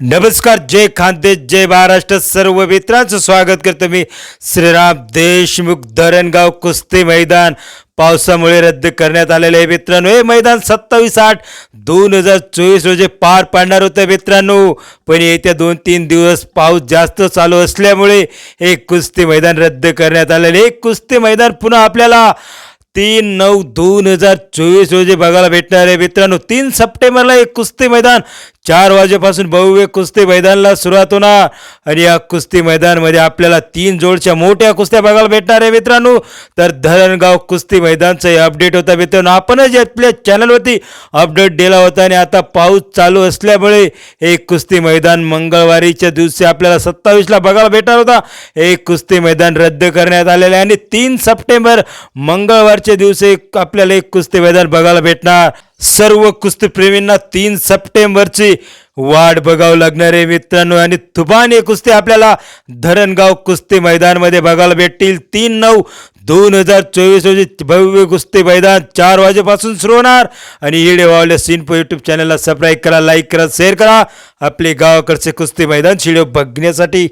नमस्कार जय खानदेश जय महाराष्ट्र सर्व मित्रांचं स्वागत करतो मी श्रीराम देशमुख धरणगाव कुस्ती मैदान. पावसामुळे रद्द करण्यात आलेले आहे मित्रांनो. हे मैदान सत्तावीस आठ दोन हजार चोवीस रोजी पार पाडणार होतं मित्रांनो. पण येत्या दोन तीन दिवस पाऊस जास्त चालू असल्यामुळे हे कुस्ती मैदान रद्द करण्यात आलेलं हे कुस्ती मैदान पुन्हा आपल्याला तीन नऊ दोन हजार चोवीस रोजी बघायला भेटणार आहे मित्रांनो. तीन सप्टेंबरला एक कुस्ती मैदान चार वाजेपासून भव्य कुस्ती मैदानाला सुरुवात होणार. आणि या कुस्ती मैदानमध्ये आपल्याला तीन जोडच्या मोठ्या कुस्त्या बघायला भेटणार आहे मित्रांनो. तर धरणगाव कुस्ती मैदानचं हे अपडेट होता मित्रांनो. आपणच आपल्या चॅनलवरती अपडेट दिला होता आणि आता पाऊस चालू असल्यामुळे हे कुस्ती मैदान मंगळवारीच्या दिवशी आपल्याला सत्तावीसला बघायला भेटणार होता. हे कुस्ती मैदान रद्द करण्यात आलेलं आहे आणि तीन सप्टेंबर मंगळवारच्या दिवशी आपल्याला एक कुस्ती मैदान बघायला भेटणार. सर्व कुस्तीप्रेमींना तीन सप्टेंबरची वाट बघावं लागणार आहे मित्रांनो. आणि तुफानी कुस्ती आपल्याला धरणगाव कुस्ती मैदानमध्ये बघायला भेटतील. तीन नऊ दोन हजार चोवीस रोजी भव्य कुस्ती मैदान चार वाजेपासून सुरू होणार. आणि येडे वावल्या सिनपो यूट्यूब चॅनलला सबस्क्राईब करा लाईक करा शेअर करा. आपले गावाकडचे कुस्ती मैदान व्हिडिओ बघण्यासाठी